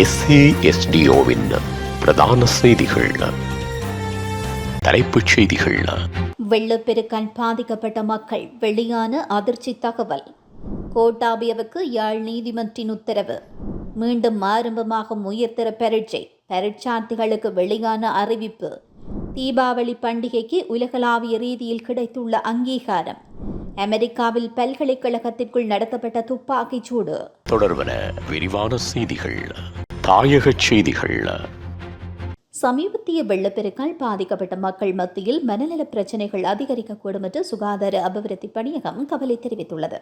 எஸ்ஏஎஸ்டிஓவின் பிரதான செய்திகள். தலைப்புச் செய்திகள். வெள்ளப்பெருக்கால் பாதிக்கப்பட்ட மக்கள் வெளியான அதிர்ச்சி தகவல். கோட்டாபியவுக்கு யாழ் நீதிமன்றின் உத்தரவு. மீண்டும் ஆரம்பமாகும் உயர்தர பரீட்சை. பரீட்சார்த்திகளுக்கு வெளியான அறிவிப்பு. தீபாவளி பண்டிகைக்கு உலகளாவிய ரீதியில் கிடைத்துள்ள அங்கீகாரம். அமெரிக்காவில் பல்கலைக்கழகத்திற்குள் நடத்தப்பட்ட துப்பாக்கிச் சூடு. தொடர்வன விரிவான செய்திகள். தாயக செய்திகள் சமீபத்திய வெள்ளப்பெருக்கால் பாதிக்கப்பட்ட மக்கள் மத்தியில் மனநல பிரச்சினைகள் அதிகரிக்கக்கூடும் என்று சுகாதார அபிவிருத்தி பணியகம் கவலை தெரிவித்துள்ளது.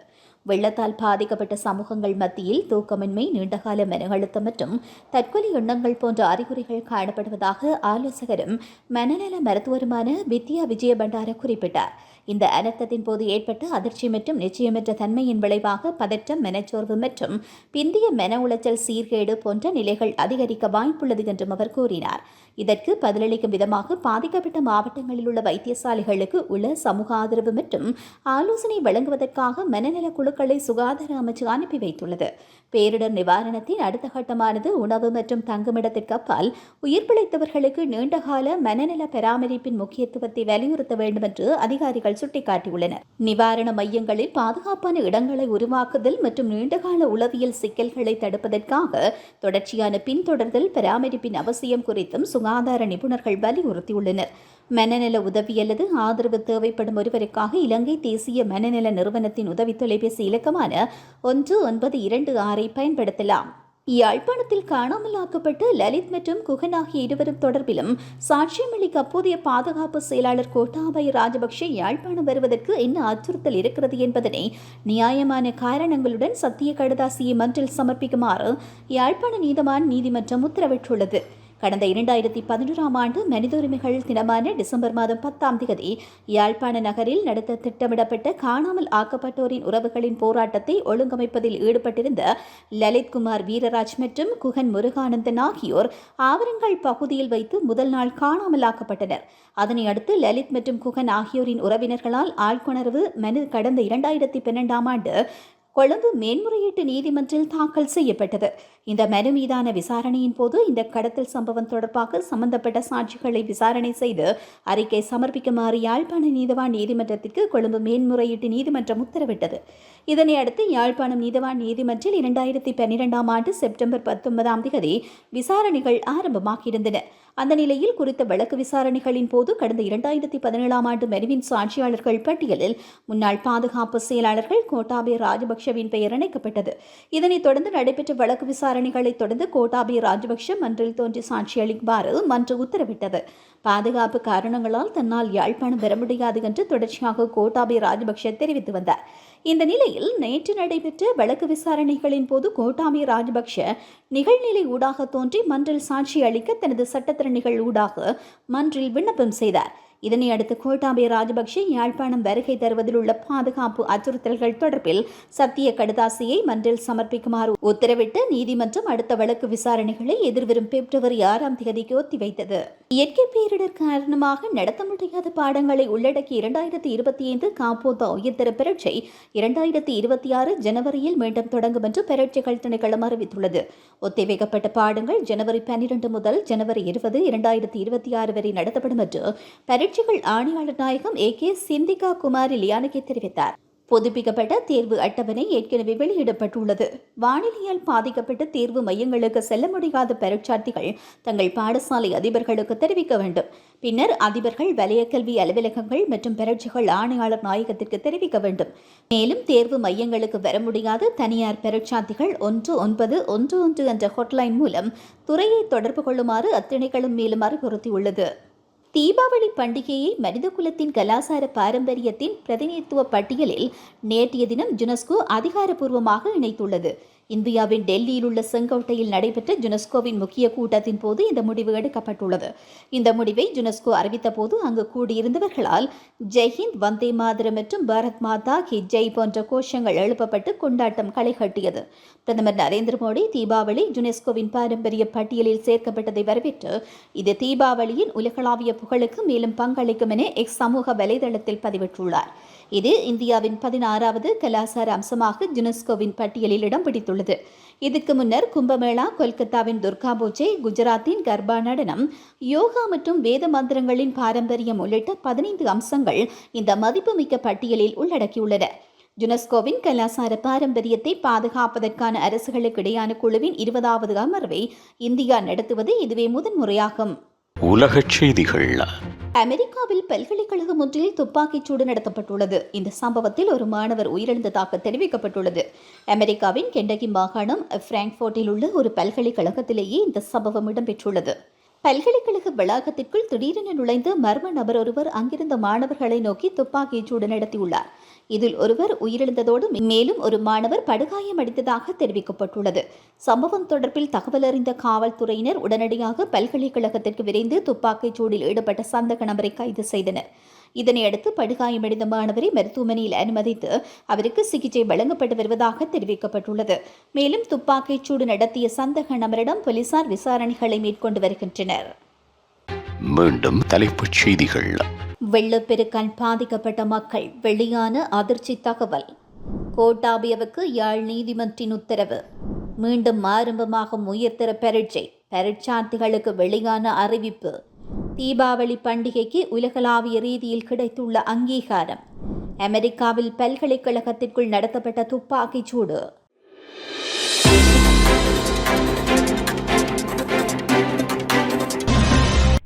வெள்ளத்தால் பாதிக்கப்பட்ட சமூகங்கள் மத்தியில் தூக்கமின்மை நீண்டகால மன அழுத்தம் மற்றும் தற்கொலை எண்ணங்கள் போன்ற அறிகுறிகள் காணப்படுவதாக ஆலோசகரும் மனநல மருத்துவருமான வித்யா விஜய பண்டார குறிப்பிட்டார். இந்த அனர்த்தத்தின் போது ஏற்பட்ட அதிர்ச்சி மற்றும் நிச்சயமற்ற தன்மையின் விளைவாக பதற்றம் மெனச்சோர்வு மற்றும் பிந்திய மென உளைச்சல் சீர்கேடு போன்ற நிலைகள் அதிகரிக்க வாய்ப்புள்ளது என்றும் அவர் கூறினார். இதற்கு பதிலளிக்கும் விதமாக பாதிக்கப்பட்ட மாவட்டங்களில் உள்ள வைத்தியசாலைகளுக்கு உள்ள சமூக ஆதரவு மற்றும் ஆலோசனை வழங்குவதற்காக மனநல குழுக்களை சுகாதார அமைச்சு அனுப்பி வைத்துள்ளது. பேரிடர் நிவாரணத்தின் அடுத்த கட்டமானது உணவு மற்றும் தங்குமிடத்திற்கு அப்பால் உயிர் பிழைத்தவர்களுக்கு நீண்டகால மனநல பராமரிப்பின் முக்கியத்துவத்தை வலியுறுத்த வேண்டும் என்று அதிகாரிகள் சுட்டிக்காட்டியுள்ளனர். நிவாரண மையங்களில் பாதுகாப்பான இடங்களை உருவாக்குதல் மற்றும் நீண்டகால உளவியல் சிக்கல்களை தடுப்பதற்காக தொடர்ச்சியான பின்தொடர்தல் பராமரிப்பின் அவசியம் குறித்தும் சுகாதார நிபுணர்கள் வலியுறுத்தியுள்ளனர். மனநல உதவி அல்லது ஆதரவு தேவைப்படும் ஒருவருக்காக இலங்கை தேசிய மனநல நிறுவனத்தின் உதவி தொலைபேசி இலக்கமான ஒன்று ஒன்பது இரண்டு ஆறை பயன்படுத்தலாம். யாழ்ப்பாணத்தில் காணாமலாக்கப்பட்ட லலித் மற்றும் குகன் ஆகிய இருவரும் தொடர்பிலும் சாட்சியமளிக்க அப்போதைய பாதுகாப்பு செயலாளர் கோட்டாபய ராஜபக்ஷ யாழ்ப்பாணம் வருவதற்கு என்ன அச்சுறுத்தல் இருக்கிறது என்பதனை நியாயமான காரணங்களுடன் சத்திய கடுதாசியை மன்றில் சமர்ப்பிக்குமாறு யாழ்ப்பாண நீதவான் நீதிமன்றம் உத்தரவிட்டுள்ளது கடந்த இரண்டாயிரத்தி பதினோராம் ஆண்டு மனித உரிமைகள் தினமான டிசம்பர் மாதம் பத்தாம் தேதி யாழ்ப்பாண நகரில் நடத்த திட்டமிடப்பட்ட காணாமல் ஆக்கப்பட்டோரின் உறவுகளின் போராட்டத்தை ஒழுங்கமைப்பதில் ஈடுபட்டிருந்த லலித்குமார் வீரராஜ் மற்றும் குகன் முருகானந்தன் ஆகியோர் ஆவரங்கள் பகுதியில் வைத்து முதல் நாள் காணாமல் ஆக்கப்பட்டனர். அதனை அடுத்து லலித் மற்றும் குகன் ஆகியோரின் உறவினர்களால் ஆழ்கொணர்வு மனு கடந்த இரண்டாயிரத்தி பன்னெண்டாம் ஆண்டு கொழும்பு மேன்முறையீட்டு நீதிமன்றில் தாக்கல் செய்யப்பட்டது. இந்த மனு மீதான விசாரணையின் போது இந்த கடத்தல் சம்பவம் தொடர்பாக சம்பந்தப்பட்ட சாட்சிகளை விசாரணை செய்து அறிக்கை சமர்ப்பிக்குமாறு யாழ்ப்பாண நீதவான் நீதிமன்றத்திற்கு கொழும்பு மேன்முறையீட்டு நீதிமன்றம் உத்தரவிட்டது. இதனை அடுத்து யாழ்ப்பாணம் நீதவான் நீதிமன்றில் இரண்டாயிரத்தி பன்னிரெண்டாம் ஆண்டு செப்டம்பர் பத்தொன்பதாம் தேதி விசாரணைகள் ஆரம்பமாகியிருந்தன. அந்த நிலையில் குறித்த வழக்கு விசாரணைகளின் போது கடந்த இரண்டாயிரத்தி பதினேழாம் ஆண்டு மெருவின் சாட்சியாளர்கள் பட்டியலில் முன்னாள் பாதுகாப்பு செயலாளர்கள் கோட்டாபே ராஜபக்ஷவின் பெயர் இணைக்கப்பட்டது இதனைத் தொடர்ந்து நடைபெற்ற வழக்கு விசாரணைகளைத் தொடர்ந்து கோட்டாபே ராஜபக்ஷ மன்றில் தோன்றி சாட்சியளிக்குமாறு மன்று உத்தரவிட்டது. பாதுகாப்பு காரணங்களால் தன்னால் யாழ்ப்பாணம் பெற முடியாது என்று தொடர்ச்சியாக கோட்டாபே ராஜபக்ஷ தெரிவித்து வந்தார். இந்த நிலையில் நேற்று நடைபெற்ற வழக்கு விசாரணைகளின் போது கோட்டாமி ராஜபக்ஷ நிகழ்நிலை ஊடாக தோன்றி மன்றில் சாட்சி அளிக்க தனது சட்டத்திறனிகள் ஊடாக மன்றில் விண்ணப்பம் செய்தார். இதனை அடுத்து கோட்டாபய ராஜபக்ஷ யாழ்ப்பாணம் வருகை தருவதில் உள்ள பாதுகாப்பு அச்சுறுத்தல்கள் தொடர்பில் சத்திய கடுதாசியை மன்றில் சமர்ப்பிக்குமாறு உத்தரவிட்டு நீதிமன்றம் அடுத்த வழக்கு விசாரணைகளை எதிர்வரும் பிப்ரவரி ஆறாம் தேதிக்கு ஒத்திவைத்தது. இயற்கை பேரிடர் காரணமாக நடத்த முடியாத பாடங்களை உள்ளடக்கி இரண்டாயிரத்தி இருபத்தி ஐந்து காப்போதா உயர்தர பரீட்சை இரண்டாயிரத்தி இருபத்தி ஆறு ஜனவரியில் மீண்டும் தொடங்கும் என்று பரீட்சைகள் திணைக்களம் அறிவித்துள்ளது. ஒத்திவைக்கப்பட்ட பாடங்கள் ஜனவரி பன்னிரண்டு முதல் ஜனவரி இருபது இரண்டாயிரத்தி இருபத்தி ஆறு வரை நடத்தப்படும் என்று நிகழ்ச்சிகள் ஆணையாளர் நாயகம் ஏ கே சிந்திகா குமாரி லியானகே தெரிவித்தார். புதுப்பிக்கப்பட்ட தேர்வு அட்டவணை ஏற்கனவே வெளியிடப்பட்டுள்ளது. வானிலையால் பாதிக்கப்பட்ட தேர்வு மையங்களுக்கு செல்ல முடியாத பரீட்சார்த்திகள் தங்கள் பாடசாலை அதிபர்களுக்கு தெரிவிக்க வேண்டும். பின்னர் அதிபர்கள் வலய கல்வி அலுவலகங்கள் மற்றும் பரீட்சைகள் ஆணையாளர் நாயகத்திற்கு தெரிவிக்க வேண்டும். மேலும் தேர்வு மையங்களுக்கு வர முடியாத தனியார் பரீட்சார்த்திகள் ஒன்று ஒன்பது ஒன்று ஒன்று என்ற ஹாட்லைன் மூலம் துறையை தொடர்பு கொள்ளுமாறு அத்திணைகளும் மேலும் அறிவுறுத்தியுள்ளது. தீபாவளி பண்டிகையை மனிதகுலத்தின் கலாசார பாரம்பரியத்தின் பிரதிநிதித்துவ பட்டியலில் நேற்றைய தினம் யுனெஸ்கோ அதிகாரப்பூர்வமாக இணைத்துள்ளது. இந்தியாவின் டெல்லியில் உள்ள செங்கோட்டையில் நடைபெற்ற யுனெஸ்கோவின் முக்கிய கூட்டத்தின் போது இந்த முடிவு எடுக்கப்பட்டுள்ளது. இந்த முடிவை யுனெஸ்கோ அறிவித்த போது அங்கு கூடியிருந்தவர்களால் ஜெய்ஹிந்த் வந்தே மாதரம் மற்றும் பாரத் மாதா கி ஜெய் போன்ற கோஷங்கள் எழுப்பப்பட்டு கொண்டாட்டம் களைகட்டியது. பிரதமர் நரேந்திர மோடி தீபாவளி யுனெஸ்கோவின் பாரம்பரிய பட்டியலில் சேர்க்கப்பட்டதை வரவேற்று இது தீபாவளியின் உலகளாவிய புகழுக்கு மேலும் பங்களிக்கும் என எக்ஸ் சமூக வலைதளத்தில் பதிவிட்டுள்ளார். இது இந்தியாவின் பதினாறாவது கலாசார அம்சமாக யுனெஸ்கோவின் பட்டியலில் இடம் பிடித்துள்ளது இதுக்கு முன்னர் கும்பமேளா கொல்கத்தாவின் துர்கா பூஜை குஜராத்தின் கர்பா நடனம் யோகா மற்றும் வேத மந்திரங்களின் பாரம்பரியம் உள்ளிட்ட பதினைந்து அம்சங்கள் இந்த மதிப்புமிக்க பட்டியலில் உள்ளடக்கியுள்ளன. யுனெஸ்கோவின் கலாசார பாரம்பரியத்தை பாதுகாப்பதற்கான அரசுகளுக்கிடையான குழுவின் இருபதாவது அமர்வை இந்தியா நடத்துவது இதுவே முதன்முறையாகும். உலகச் செய்திகள் அமெரிக்காவில் பல்கலைக்கழகம் ஒன்றில் துப்பாக்கிச் சூடு நடத்தப்பட்டுள்ளது. இந்த சம்பவத்தில் ஒரு மாணவர் உயிரிழந்ததாக தெரிவிக்கப்பட்டுள்ளது. அமெரிக்காவின் கெண்டகி மாகாணம் பிராங்க்ஃபோர்ட்டில் உள்ள ஒரு பல்கலைக்கழகத்திலேயே இந்த சம்பவம் இடம்பெற்றுள்ளது. பல்கலைக்கழக வளாகத்திற்குள் திடீரென நுழைந்த மர்ம நபர் ஒருவர் அங்கிருந்த மாணவர்களை நோக்கி துப்பாக்கிச் சூடு நடத்தியுள்ளார். இதில் ஒருவர் உயிரிழந்ததோடு மேலும் ஒரு மாணவர் படுகாயமடைந்ததாக தெரிவிக்கப்பட்டுள்ளது. சம்பவம் தொடர்பில் தகவல் அறிந்த காவல்துறையினர் உடனடியாக பல்கலைக்கழகத்திற்கு விரைந்து துப்பாக்கிச் சூடில் ஈடுபட்ட சந்தக நபரை கைது செய்தனர். இதனையடுத்து படுகாயமடைந்த மாணவரை மருத்துவமனையில் அனுமதித்து அவருக்கு சிகிச்சை வழங்கப்பட்டு வருவதாக தெரிவிக்கப்பட்டுள்ளது. மேலும் துப்பாக்கிச் சூடு நடத்திய சந்தக நபரிடம் போலீசார் விசாரணைகளை மேற்கொண்டு வருகின்றனர். மீண்டும் தலைப்புச் செய்திகள். வெள்ளப்பெருக்கால் பாதிக்கப்பட்ட மக்கள் வெளியான அதிர்ச்சி தகவல். கோட்டாபியவுக்கு யாழ் நீதிமன்றின் உத்தரவு. மீண்டும் ஆரம்பமாகும் உயர்தர பரீட்சை. பரீட்சார்த்திகளுக்கு வெளியான அறிவிப்பு. தீபாவளி பண்டிகைக்கு உலகளாவிய ரீதியில் கிடைத்துள்ள அங்கீகாரம். அமெரிக்காவில் பல்கலைக்கழகத்திற்குள் நடத்தப்பட்ட துப்பாக்கிச் சூடு.